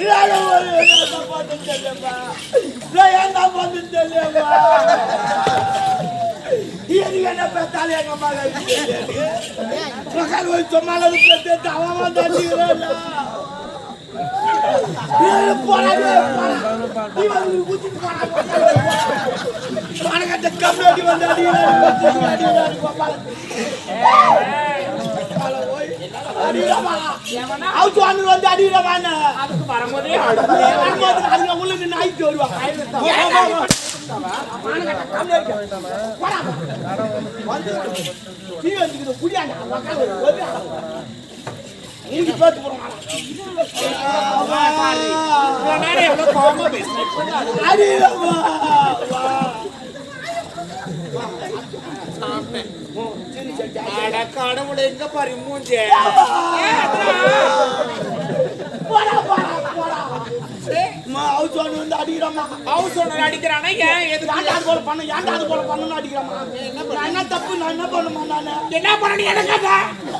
நான் ஒரு என்ன பண்ணு தெரியலப்பா நான் என்ன பண்ணு தெரியலப்பா இது என்ன பெத்தாலே எங்க அம்மா மகள் போய் சொன்னால பெத்து அவன் வந்தாச்சுக்கிறேன் போறாது இவன் குத்திட்டு போறான் கட்ட கம்மியாடி வந்து அவுத்து வந்து வந்து அடிக்கிறவான அதுக்கு வரும்போதே அதுங்க உள்ள நின்று ஆயிட்டு வருவாங்க தீ வந்துக்குது குடியாண்டா அட கடவுளை எங்க பாரு மூஞ்சே போடா அவுத்து வந்து அடிக்கிறம்மா ஹவுஸ் ஓனர் அடிக்கிறானா ஏன் எதுக்கு ஏன்டா அது போல பண்ண ஏன்டா அது போல பண்ணணும் என்ன தப்பு நான் என்ன பண்ணுமா நானு என்ன பண்ண நீ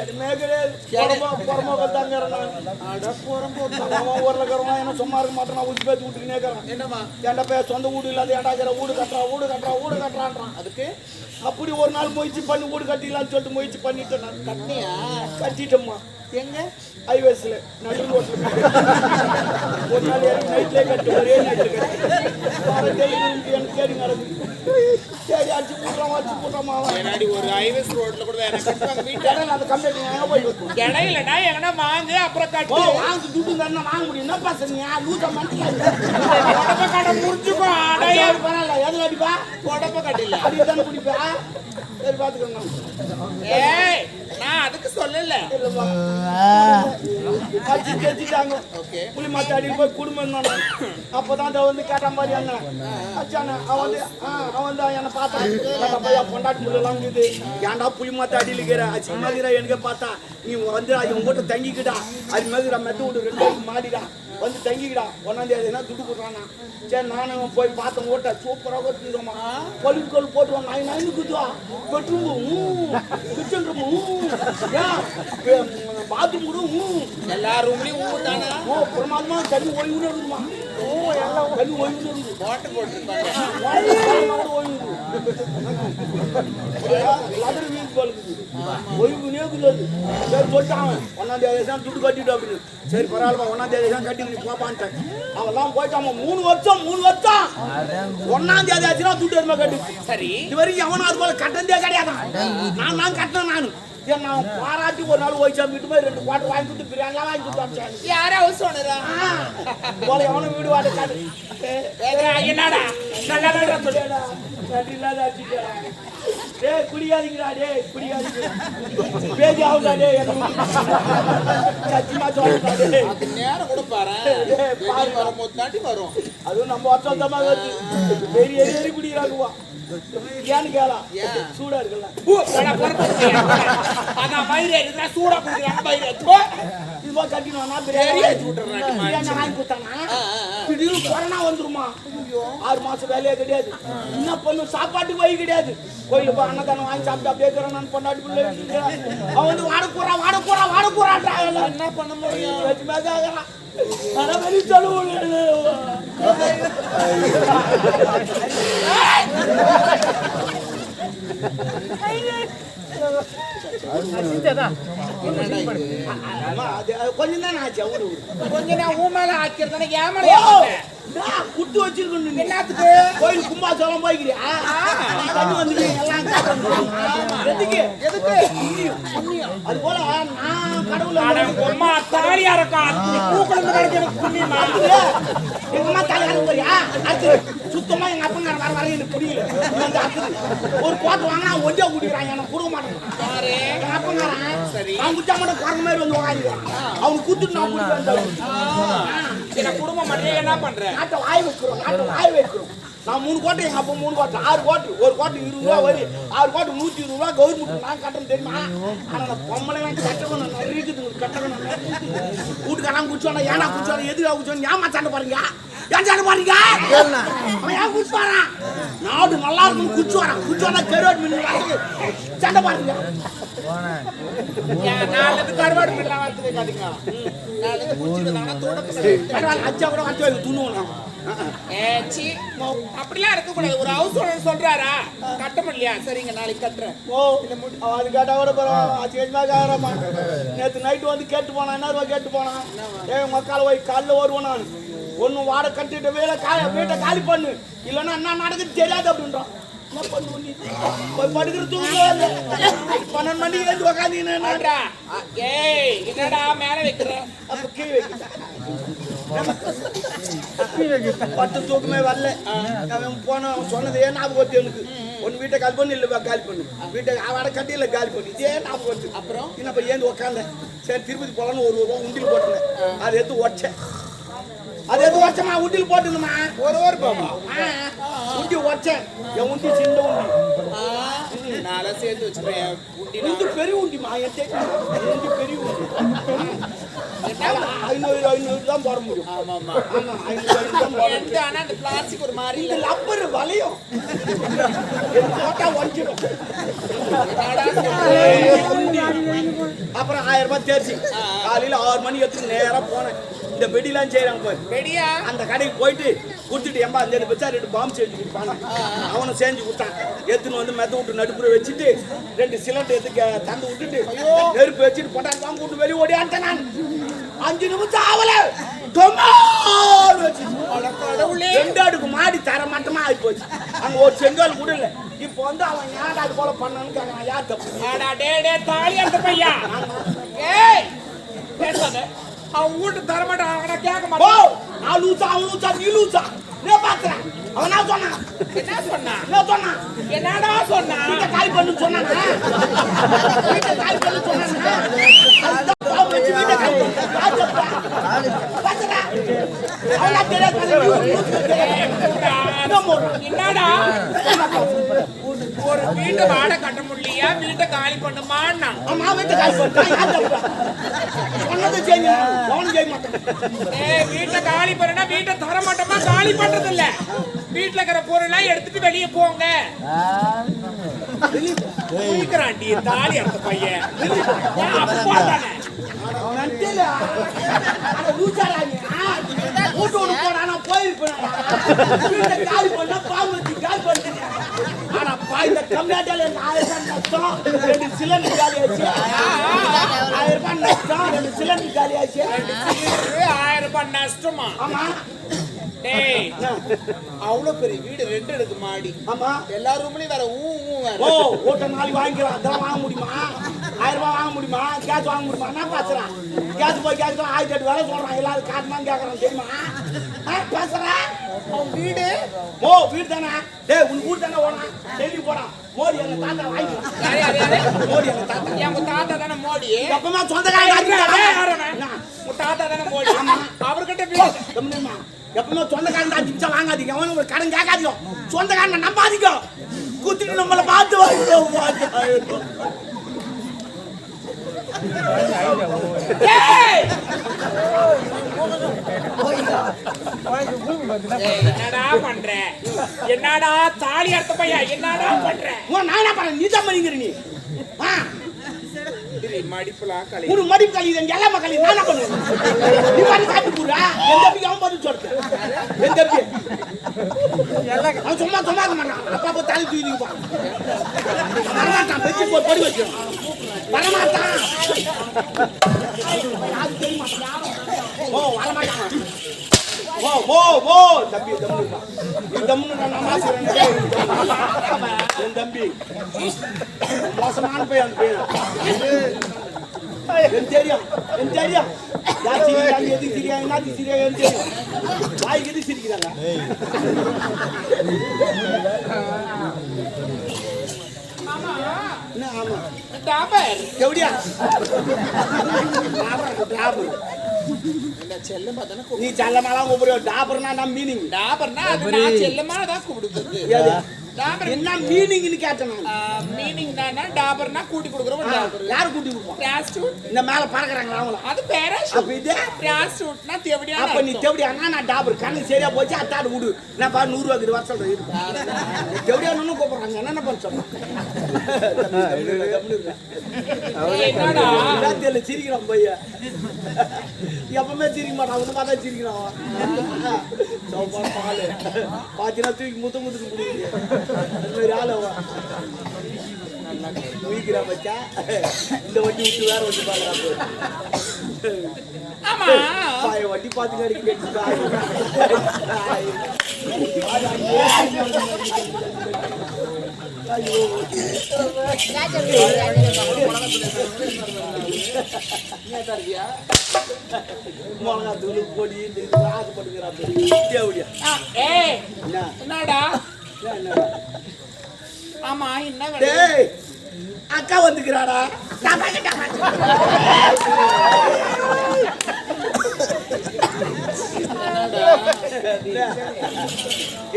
எதுவுமே கிடையாது புறமா புறமா பார்த்தாங்கிறேன் நான் அவன் ஊர்ல இருக்கிறவன் என்ன சும்மா இருக்க மாட்டேன் நான் உச்சி பேச்சு விட்டுக்கினே இருக்கிறேன் என்னமா ஏன்டா பே சொந்த வீடு இல்லாத ஏன்டா இருக்கிற வீடு கட்டுறா வீடு கட்டுறா வீடு கட்டுறான்றான் அதுக்கு அப்படி ஒரு நாள் முயற்சி பண்ணி வீடு கட்டிடலாம்னு சொல்லிட்டு முயற்சி பண்ணிட்டேன் நான் கட்டிட்டேம்மா எங்க ஹைவேஸ்ல நடு ரோட்ல ஒரு நாள் நைட்லயே கட்டு ஒரே நைட்ல கட்டு வர டெலிவரி எனக்கு தேடி நடக்குது தேடி அடிச்சு ஏன்னாடி ஒரு ஹைவேஸ் ரோட்ல கூட எனக்கு கட்டுவாங்க வீட்டு இடம் அந்த கம்ப்ளைண்ட் எங்க போய் இடம் இல்லடா எங்கனா வாங்கு அப்புறம் கட்டு. வாங்க துட்டு தானே வாங்க முடியும். என்ன பசங்க லூசா மண்டியா உடம்ப கடை முடிஞ்சுக்கோ அடைய பரவாயில்ல. எதுல அடிப்பா? உடம்ப கட்டில. அடி தானே குடிப்பா? சரி பாத்துக்கணும் ஏய் நான் அதுக்கு சொல்லல. தேய்ச்சிட்டாங்க ஓகே புளி போய் குடும்பம் தானே. அப்பதான் அதை வந்து கேட்ட மாதிரி அச்சானே அவன் வந்து அவன் வந்து என்னை பார்த்தான். கேட்ட பையன் பொண்டாட்டி முள்ளெல்லாம் இருக்குது. ஏன்டா புளி மாத்தி அடியில் இருக்கிற? அச்சு எனக்கு பார்த்தா? நீ வந்து அது உங்ககிட்ட தங்கிக்கிடா. அது மாதிரி மெத்த விட்டு ரெண்டு மாடிடா. வந்து தங்கிக்கிடா. ஒன்னாம் தேதினா துட்டு கொடுறானா சரி நானும் போய் பார்த்தேன் ஓட்ட. சூப்பராக வச்சுருக்கோமா கொழுக்கல் போட்டுவாங்க நாய் நாயின்னு குத்துவா பெட்ரூம் கிச்சன் ரூம் பாத்ரூம் கூட. ஊ. எல்லா ரூம்லயும் ஊர் தானா? ஓ பிரமாதமா தண்ணி ஓய்வுன்னு இருக்குமா? ஓ எல்லாம் தண்ணி ஓய்வுன்னு இருக்குது போட்டு போட்டுருப்பாங்க ஓய்வுனே இருக்குது சரி சொல்லிட்டான் ஒன்னாம் தேதி தான் துட்டு கட்டிட்டு அப்படின்னு. சரி பரவாயில்ல ஒன்னாம் தேதி தான் கட்டி நீ போப்பான்ட்டேன். அவெல்லாம் போயிட்டான் மூணு வருஷம் மூணு வருஷம். ஒன்னாம் தேதி ஆச்சுன்னா துட்டு எதுவுமே கட்டு சரி. இது வரைக்கும் எவனும் அது போல கட்டந்தே கிடையாது நான் நான் கட்டினேன் நானு. சரி நான் பாராட்டி ஒரு நாள் ஓய்ச்சா வீட்டு போய் ரெண்டு குவாட்டர் வாங்கி கொடுத்து பிரியாணிலாம் வாங்கி கொடுத்து அனுப்பிச்சாங்க யாரா ஹவுஸ் ஓனரா போல எவனும் வீடு வாட காட்டு. என்னடா? நல்லா நல்லா சொல்லு. டேடா, நன்றி இல்லாத அடிச்சிட்டேடா. டேய், குடிக்காதீங்கடா, டேய், குடிக்காதீங்க. பேதி ஆகுதா, டேய், எனக்கு. சத்தியமா சொல்றேன்டா, டேய். அது நேரம் கூட பாரு ஏய், பாரு. வரும்போது தாண்டி வரும் அதுவும் நம்ம வருஷம் சொந்தமா வருது. ஏன்னு கேளா? ஏன்? சூடா இருக்குல்ல? அதான் சூடா குடிக்கிறாங்க பிரியாணி கொடுத்தானா? திடீர்னு கொரோனா வந்துருமா? ஆறு மாசம் வேலையே கிடையாது. என்ன பண்ணும் சாப்பாட்டுக்கு வழி கிடையாது. கோயிலுக்கு போய் அன்னதானம் வாங்கி சாப்பிட்டு அப்படியே இருக்கிறான் பொண்டாட்டி பிள்ளை. அவன் வந்து வாடக்கூறா வாடக்கூறா வாடக்கூறான்றா என்ன பண்ண முடியும்? வச்சுமே கேட்கறான் ஆனா வெளி சொல்லுவோம் கொஞ்சம் தான் ஆச்சு அவரு கொஞ்ச நான் ஊ மேல ஆக்கிறதானே ஏன் குட்டு வச்சிருக்கணும் என்னத்துக்கு? கோயில் கும்பாசலம் போய்க்கிறியா? தண்ணி வந்து எல்லாம் காட்டணும். எதுக்கு? எதுக்கு? அது போல நான் கடவுளை அம்மா தாலியா இருக்கும் பூக்குழந்து கிடைக்க எனக்கு புண்ணியமா? எங்க அம்மா தலையாரு போறியா? அது சுத்தமா எங்க வர வர எனக்கு புரியல. ஒரு கோட்டை வாங்கினா ஒண்டியா குடிக்கிறாங்க எனக்கு கொடுக்க மாட்டேன். பாரு எங்க. அவன் குடிச்சா மட்டும் குரங்கு மாதிரி வந்து உட்காந்துக்கிறான் அவனுக்கு குத்துட்டு நான் குடிக்க வந்தேன் குடும்பம் என்ன பண்ற? நாட்டை வாய் வைக்கிறோம் நாட்டை வாய் வைக்கிறோம். நான் மூணு கோட்டை எங்க அப்பா மூணு கோட்டை ஆறு கோட்டு ஒரு கோட்டு இருபது ரூபா வரி ஆறு கோட்டு நூத்தி இருபது ரூபா கவர்மெண்ட் நான் கட்டணும் தெரியுமா? ஆனா நான் பொம்பளை நான் கட்டணும் நான் இருக்குது கட்டணும் வீட்டுக்காரன் குடிச்சோன்னா ஏன்னா குடிச்சோன்னா எதுக்காக குடிச்சோன்னு ஏமா சண்டை பாருங்க. ஏன் சண்டை பாருங்க? அவன் ஏன் குடிச்சு வரான்? நாடு நல்லா இருக்கும் குடிச்சு வரான். குடிச்சு வந்தா கருவாடு மீன் வரதுக்கு சண்டை பாருங்க. நாளைக்கு கருவாடு மீன்லாம் வறுத்து காட்டுங்க அச்சா கூட அச்சா துண்ணுவோம் ஏ, சீ, அப்படிலாம் இருக்க கூடாது ஒரு ஹவுஸ் ஓனர் சொல்றாரா? கட்ட முடியலையா? சரிங்க நாளைக்கு கட்டுறேன். ஓ அது கேட்டா கூட பரவாயில்ல கேட்டுமா கேட்கறமா நேற்று நைட்டு வந்து கேட்டு போனான் என்ன ரூபா கேட்டு போனான் ஏ மக்கால போய் காலைல வருவேன் நான். ஒன்று வாடகை கட்டிட்டு வேலை கா வீட்டை காலி பண்ணு. இல்லைன்னா என்ன நடக்குது தெரியாது அப்படின்றான். என்ன பண்ணுவோம் போய் படுக்கிற தூங்க பன்னெண்டு மணிக்கு எழுந்து உக்காந்து ஆட்ரா. ஆ, ஏய் என்னடா மேல வைக்கிற? அப்ப கீழே வைக்க பத்து தூக்கமே வரல. அவன் போன அவன் சொன்னது ஏன் ஞாபகம் வருது எனக்கு? ஒன்னு வீட்டை காலி பண்ணு இல்ல காலி பண்ணு. வீட்டை அவட கட்டி இல்ல காலி பண்ணு. இதே ஞாபகம் வருது. அப்புறம்? என்னப்ப ஏந்து உக்காந்தேன். சரி திருப்பதி போலான்னு ஒரு ரூபா உண்டில் போட்டுனேன் அதை எடுத்து உடச்சேன் அதை எடுத்து உடச்சமா உண்டில் போட்டுங்கம்மா ஒரு ஒரு உண்டி உடச்சேன். என் உண்டி சின்ன உண்டி. நாளா சேர்த்து வச்சுக்கிறேன் உண்டி பெரிய உண்டிமா? என் உண்டி. பெரிய உண்டி. ஐநூறு ஐநூறு தான் போட முடியும். ஆமா ஆமா ஆமா ஐநூறு ஐநூறு தான் போட முடியும். எந்த ஆனா அந்த பிளாஸ்டிக் ஒரு மாதிரி இல்ல. லப்பர் வளையும். போட்டா? அப்புறம் ஆயிரம் ரூபாய் தேர்ச்சி. காலையில ஆறு மணி எடுத்து நேரா போனேன். இந்த வெடிலாம் செய்யறாங்க பாரு. வெடியா? அந்த கடைக்கு போயிட்டு கொடுத்துட்டு எம்பா அந்த வச்சா ரெண்டு பாம்பு செஞ்சு கொடுப்பாங்க அவனை செஞ்சு கொடுத்தான். எடுத்துன்னு வந்து மெத்த விட்டு நடுப்புற வச்சுட்டு ரெண்டு சிலிண்டர் எடுத்து தந்து விட்டுட்டு நெருப்பு வச்சுட்டு பொட்டாசி பாம்பு விட்டு வெளியே ஓடியான்ட்டேன் நான். அஞ்சு நிமிஷம் ஆகல. டொமால் வச்சு அட கடவுளே ரெண்டு அடுக்கு மாடி தர மட்டமா ஆகி போச்சு அங்க ஒரு செங்கல் கூட இல்ல. இப்போ வந்து அவன் ஏன்டா அது போல பண்ணான்னு கேட்கறான் யார் தப்பு டே டே தாலி அந்த பையா ஏய் பேசாத. அவன் வீட்டு தர மாட்டான் அவன கேட்க மாட்டான். நான் லூசா அவன் லூசா நீ லூசா. நீ பாக்குறேன் அவன் என்ன சொன்னான்? என்ன சொன்னா என்ன சொன்னான்? என்னடா சொன்னா வீட்டை காலி பண்ணு சொன்னானா. வீட்டை காலி பண்ணு சொன்னானா. வீட்டை காலி பண்ணு. யார் தப்பா? பாக்குறா? அவனா தெரியாது, மோடு? என்னடா? ஒரு வீட்டை வாடகை கட்ட முடியலையா? வீட்டை காலி பண்ணுமான்னா? ஆமா, வீட்டை காலி? சொன்னதை செய்ய. மாட்டேன். வீட்டை காலி பண்ணா வீட்டை தர மாட்டோமா? காலி பண்றது இல்ல வீட்டுல இருக்கிற பொருளெல்லாம் எடுத்துட்டு வெளியே போங்க. குளிக்கிறான்டி தாலி அந்த பையன். அப்பா தானே. நன்றில. அட லூசாடா நீ, ஆ? வீட்டு விட்டு போடா, நான் போயிருப்பேன்டா. வீட்டை காலி பண்ணா பாம்பு வச்சு காலி பண்ணிட்டேன். ஆனா பா, இந்த எனக்கு ஆயிரம் நஷ்டம், ரெண்டு சிலிண்டர் காலியாச்சு. ஆயிரம் ரூபாய் நஷ்டம், ரெண்டு சிலிண்டர் காலியாச்சு. ஆயிரம் ரூபாய் நஷ்டமா ஆமா? அவ்வளவு பெரிய வீடு ரெண்டு எடுக்கு மாடி ஆமா. எல்லா ரூம்லயும் வேற ஊ ஊ வேற ஓ, ஓட்ட நாளைக்கு வாங்கிக்கலாம். அதெல்லாம் வாங்க முடியுமா? ஆயிரம் ரூபாய் வாங்க முடியுமா? கேஸ் வாங்க முடியுமா? என்ன பேசுறேன்? கேஸ் போய் கேஸ் ஆயிரத்தி எட்டு வேலை சொல்றான். எல்லாரும் காட்டுனான்னு கேக்குறான், தெரியுமா? ஆ, பேசுறேன்? அவன் வீடு ஓ வீடு தானே டேய் உன் வீடு தானே ஓனா டெல்லி போடா மோடி எங்க தாத்தா யாரு மோடி எங்க தாத்தா தாத்தா தானே மோடி எப்பமா சொந்தக்காரங்க? உன் தாத்தா தானே மோடி அவர்கிட்ட எப்பவுமே சொந்தக்காரன் தான் திச்சா வாங்காதீங்க. அவனு ஒரு கடன் கேட்காதீங்க. சொந்தக்காரன் நம்பாதீங்க. குத்திட்டு நம்மளை பார்த்து என்னடா பண்ற? என்னடா தாலி அறுத்த பையன்? என்னடா பண்ற? நான் என்ன பண்ண நீ தான் பண்ணிக்கிற நீ. உனக்கு மடிப்பு கழியுது எங்க எல்லாமே கழியுது. நான் பண்ணுவேன்? நீ மாதிரி காப்பி போடுறா? என் தம்பிக்கு அவன் பதில் சொல்றேன் என் தம்பி. அவன் சும்மா சும்மா இருக்க மாட்டான். அப்பா போய் தலை தூக்கிப்பான் வரமாட்டான். பெஞ்சு போய் படி வச்சிடும் வரமாட்டான். யாரும் தெரிய மாட்டான். ஓ வரமாட்டான். ஓ ஓ ஓ தம்பி தம்பி நீ தம்னு நான் நம்பாசுறேன் என் தம்பி மோசமான பையன் அந்த பையன் எனக்கு தெரியும் எனக்கு தெரியும் யார் சிரிக்கிறாங்க எதுக்கு சிரிக்கிறாங்க என்னத்துக்கு சிரிக்கிறாங்க எனக்கு தெரியும் வாய்க்கு எதுக்கு சிரிக்கிறாங்க என்ன ஆமா டாபர் எப்படியா டாபர் டாபர் இந்த செல்லமா தானே நீ செல்லமாலாம் கூப்பிடுவ டாபர்னா நான் மீனிங் டாபர்னா அது நான் செல்லமா தான் கூப்பிடுறது டாபர். என்ன மீனிங்னு கேட்டேன் மீனிங் தானா டாபர்னா கூட்டி கொடுக்குறோம் டாபர். யாரு கூட்டி கொடுப்போம் பிராஸ்டியூட் இந்த மேல பறக்குறாங்களா அவங்கள? அது பேராஷூட் அப்ப இது? பிராஸ்டியூட்னா தேவடியான அப்ப நீ நான் டாபர். கண்ணு சரியா போச்சு அத்தாடு விடு. நான் பா நூறு ரூபாய்க்கு வர சொல்றேன் இரு. தேவடி அண்ணனும் கூப்பிடுறாங்க. என்னென்ன பண்ண சொல்றேன் சிரிக்கிறான் பையன் எப்பவுமே சிரிக்க மாட்டான். அவனு பார்த்தா சிரிக்கிறான். பாத்தீங்கன்னா தூக்கி முத்த முத்துக்கு முடியுது பச்சா இந்த வண்டி விட்டு வேற வண்டி பாய வண்டி பார்த்து மிளகா தூள் பொடி ஏய் என்ன என்னடா என்ன ஆமா என்ன டேய் அக்கா வந்துக்கிறாடா.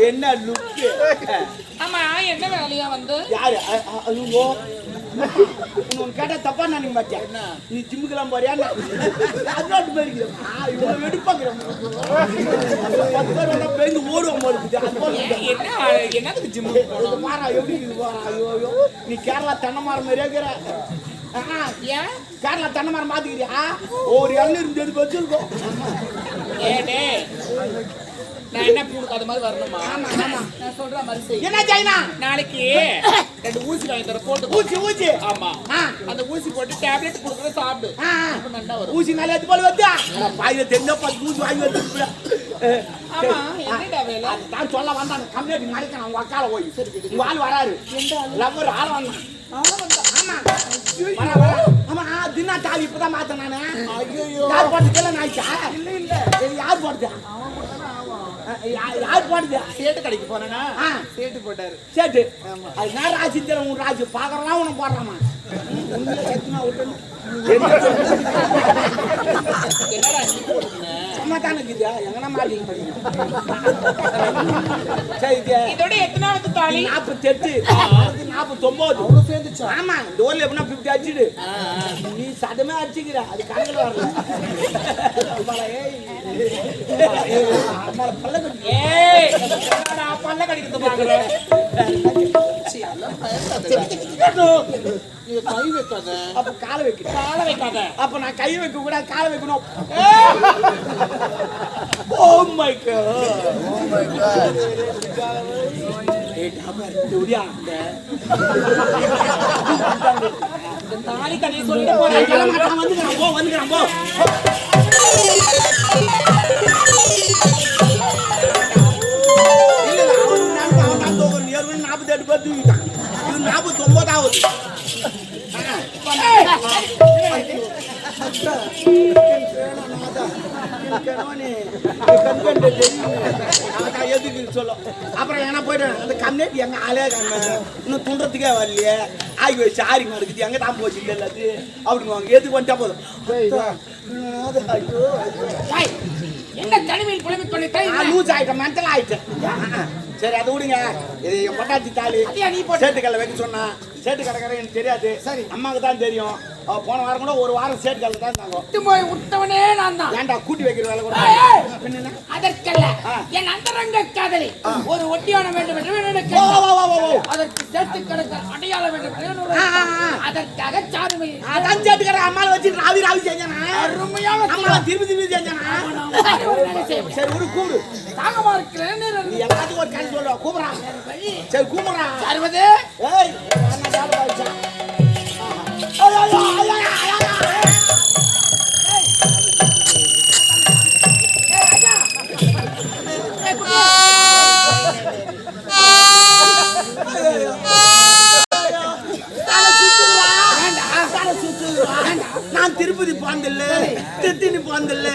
என்ன லுக்கு ஆமா என்ன வேலையா வந்து? யாரு? அ- அ- ஐயோ உன் கேட்டா தப்பா நினைக்க மாட்டேன். நீ ஜிம்முக்கெல்லாம் போறியா அதனாட்டு போயிருக்கிறேன் இவ்வளவு வெடிப்பாக்குறேன் பத்து பேர் வந்தா பேருந்து ஓடுவோம் என்னதுக்கு ஜிம் இது பாரா எப்படி ஐயோ நீ கேரளா தென்னை மரம் மாதிரியே இருக்கிற? ஏன்? கேரளா தென்னை மரம் மாத்திக்கிறியா? ஒரு இளநீர் இருந்தது வச்சிருக்கோம். நான் என்ன பூனுக்கு அது மாதிரி வரணுமா? நான் சொல்ற மாதிரி செய். என்ன சைனா நாளைக்கு ரெண்டு ஊசி வாங்கி தர போட்டு ஊசி ஊசி. ஆமா. ஆ, அந்த ஊசி போட்டு டேப்லெட் கொடுக்குற சாப்பிடு. ஆ, அப்ப நல்லா வரும். ஊசி நல்லா எடுத்து போல வந்து பாயில தெரிஞ்ச பத்து ஊசி வாங்கி வச்சு ஆமா என்னடா வேலை? நான் சொல்ல வந்தான் கம்யூனிட்டி மறைக்கணும் உங்க அக்கால போய். உங்க ஆள் வராரு. லவ்வர் ஆள் வந்தான். ஆமா. வரா, வரா. ஆமா தினா தாவி இப்பதான் மாத்தேன் நானு யார் போட்டதுல நாய்ச்சா இல்ல இல்ல. யார் யார் போடுது சேட்டு கடைக்கு போனேன்னா ஆ. சேட்டு போட்டாரு சேட்டு அது நான் ராசி தெரியும் உன் ராசி பார்க்கறலாம் உனக்கு போடுறாமா உண்மையில சத்தியமா விட்டுன்னு. என்னடா நீ போட்டுக்கின சும்மா தானே இருக்குதா எங்கன்னா மாட்டீங்க சரி இதோட எத்தனாவது தாலி நாற்பத்தெட்டு நாற்பத்தொன்பது அவ்வளவு சேர்ந்துச்சா? ஆமா இந்த ஊர்ல எப்படின்னா பிப்டி அடிச்சுடு. நீ சதமே அடிச்சுக்கிற அது கணக்கில் வரல பல்ல கட்டி. ஏய் என்னடா பல்ல கடிக்கிறது பாக்குற நீ கை வைக்காத. அப்ப காலை வைக்கணும். கால வைக்காத. அப்ப நான் கை வைக்க கூட காலை வைக்கணும். Oh my God oh my God தாலி கதையை சொல்லிட்டு போறேன் மாட்டான் வந்துக்கிறான் போ வந்துக்கிறான் போ இது நாற்பத்தொன்பதாவது அப்புறம் என்ன போயிட்டேன் அந்த கம்யூனிட்டி எங்க ஆளே காண இன்னும் துண்டுறதுக்கே வரலையே. ஆகி வச்சு ஆரி நடக்குது எங்க தான் போச்சு இல்ல அது அப்படிங்குவாங்க. எதுக்கு வந்துட்டா போதும். என்ன தனிமையில் புலம்பிக் கொண்டு லூஸ் ஆயிட்டேன் மென்டல் ஆயிட்டேன். சரி அதை விடுங்க. இது பொட்டாச்சி தாலி. சேட்டு கல்ல வைக்க சொன்னா. சேட்டு கடைக்காரன் எனக்கு தெரியாது. சரி. அம்மாவுக்கு தான் தெரியும். போன வாரம் கூட ஒரு வாரம் சேட்டு கல்ல தான் இருந்தாங்க. விட்டு போய் விட்டவனே நான் தான். ஏன்டா கூட்டி வைக்கிற வேலை கூட அதற்கல்ல. என் அந்தரங்க காதலி. ஒரு ஒட்டியான வேண்டும் என்று. அதற்கு சேர்த்து கிடக்க அடையாளம் வேண்டும். அதற்காக சாதுமை அதான் சேட்டு கடை அம்மாவை வச்சு ராவி ராவி செஞ்சானா? அருமையான அம்மாவை திருப்பி திருப்பி செஞ்சானா? சரி விடு கூடு. தாகமா இருக்கிறேன் நீ எல்லாத்துக்கும் ஒரு கணக்கு சொல்லுவா. கூப்பிடுறான் சரி கூப்பிடுறான் அறுபது ஏய் என்ன வேலை பாய்ச்சா ஐயோ திருத்தணி போனதில்ல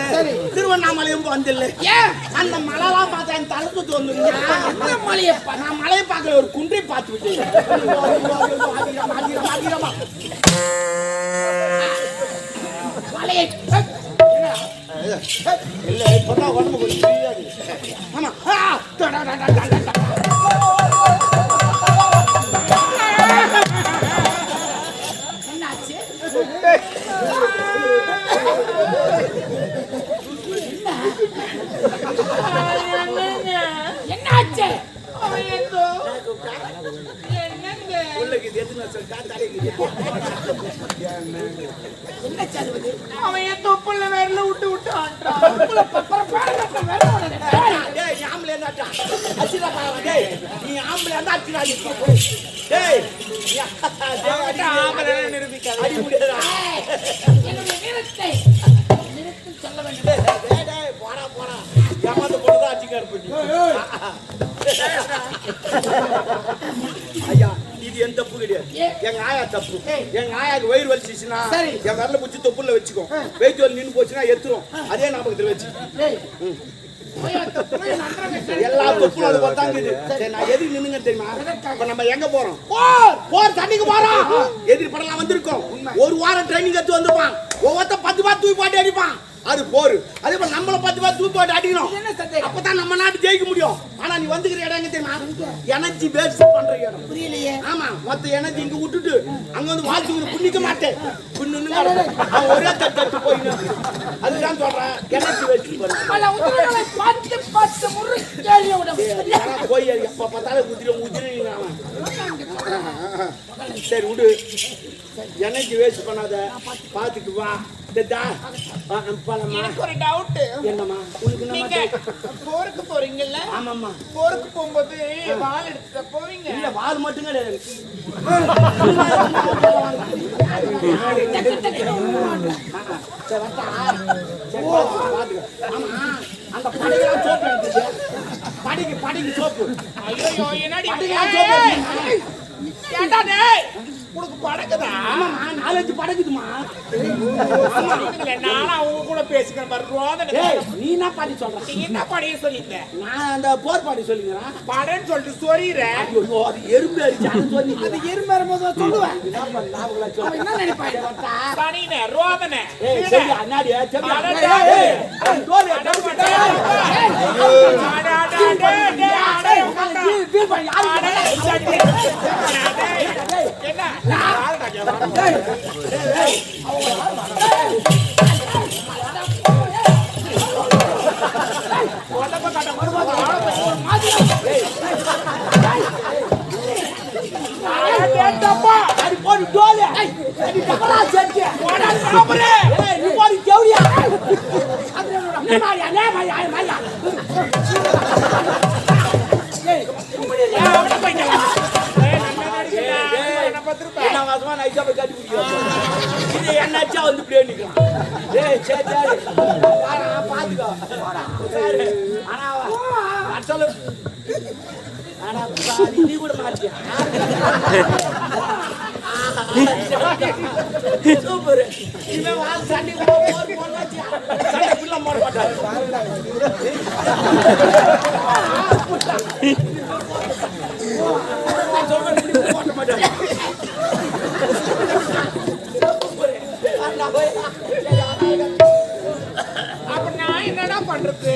திருவண்ணாமலையும் போனதில்ல ஏன்? அந்த மலைலாம் பார்த்தா என் தலை சுத்து வந்துருங்க இந்த மலையை பா- நான் மலையை பார்க்கல ஒரு குன்றை பார்த்து விட்டேன்? இல்ல இப்பதான் உடம்பு கொஞ்சம் தெரியாது ஆமா. என்னாச்சு? அவன் என் தொப்புல விரல விட்டு விட்டு நீ ஆம்பளை இருந்தாட்டா? அச்சிரா பாவா டேய். நீ ஆம்பளை இருந்தா அச்சிரா நீ டேய் ஆம்பளை நிரூபிக்காது. அடி முடியாதா சொல்ல வேண்டும் ஏமாந்து போனதா பண்ணி ஐயா இது என் தப்பு கிடையாது எங்க ஆயா தப்பு எங்க ஆயாக்கு வயிறு வலிச்சிச்சுன்னா என் விரல பிடிச்சி தொப்புல வச்சுக்கோ வெயிட் வலி நின்று போச்சுன்னா எத்துரும் அதே ஞாபகத்தில் வச்சு எல்லா தொப்பும் அது சரி நான் எதுக்கு நின்னுங்க தெரியுமா? இப்ப நம்ம எங்க போறோம்? போர். போர் தண்ணிக்கு போறோம் எதிரி படலாம் வந்திருக்கோம். ஒரு வாரம் ட்ரைனிங் எடுத்து வந்துப்பான். ஒவ்வொருத்த பத்து பாத்து தூக்கி போட்டு அடிப்பான். அது போர். அதே போல நம்மள பத்து பாத்து தூக்கி போட்டு அடிக்கணும்? அப்பதான் நம்ம நாட்டு ஜெயிக்க முடியும். ஆனா நீ வந்துக்கிற இடம் எங்க தெரியுமா? எனர்ஜி வேஸ்ட் பண்ற இடம். புரியலையே. ஆமா மொத்த எனர்ஜி இங்க விட்டுட்டு அங்க வந்து வாழ்த்துக்கு புண்ணிக்க மாட்டேன். புண்ணுன்னு ஒரே தட்டு தட்டு போயின்னு அதுதான் சொல்றேன் எனர்ஜி யாரா போய் எப்ப பார்த்தாலும் குதிரை குதிரை அவன். சரி விடு. எனர்ஜி வேஸ்ட் பண்ணாத. பாத்துக்கு வா. எனக்கு ஒரு டவுட் என்னம்மா? நீங்க போருக்கு போறீங்கல்ல? ஆமாம்மா. போருக்கு போகும்போது வாள் எடுத்துட்டு போவீங்க. இல்ல வால் மட்டும் கிடையாது அந்த படைக்கெல்லாம் சோப்பு எடுத்துச்சு. படைக்கு படைக்கு சோப்பு. ஐயோ என்னடி சோப்பு ஏன்டா டேய் உனக்கு படக்குதா ஆமாம்மா நாலஞ்சு படைக்குதுமா இல்ல நானும் அவங்க கூட பேசிக்கிற மாதிரி ரோதனை நீ என்ன பாடி சொல்ற நீ என்ன படிய சொல்லிட்ட நான் அந்த போர் பாடி சொல்லிக்கிறேன் படன்னு சொல்லிட்டு சொறிற ஐயோ அது எறும்பு அடிச்சு அது சொல்லி அது எறும்பு வரும்போது சொல்லுவேன் என்ன பனின ரோதனை அண்ணாடி செம்பி அட, ஏய், ஏய், ஏய், என்ன கட்டி பிடிக்கிறோம். இது என்னாச்சா வந்து இப்படியே நிக்கலாம். ஏய், சரி, சரி. பாத்துக்கோ. ஆனா, நீ கூட சூப்பர். இவன் வா, போட மாட்டாரு. சொல்றேன், போட மாட்டாரு. அப்ப நான் என்னடா பண்றது?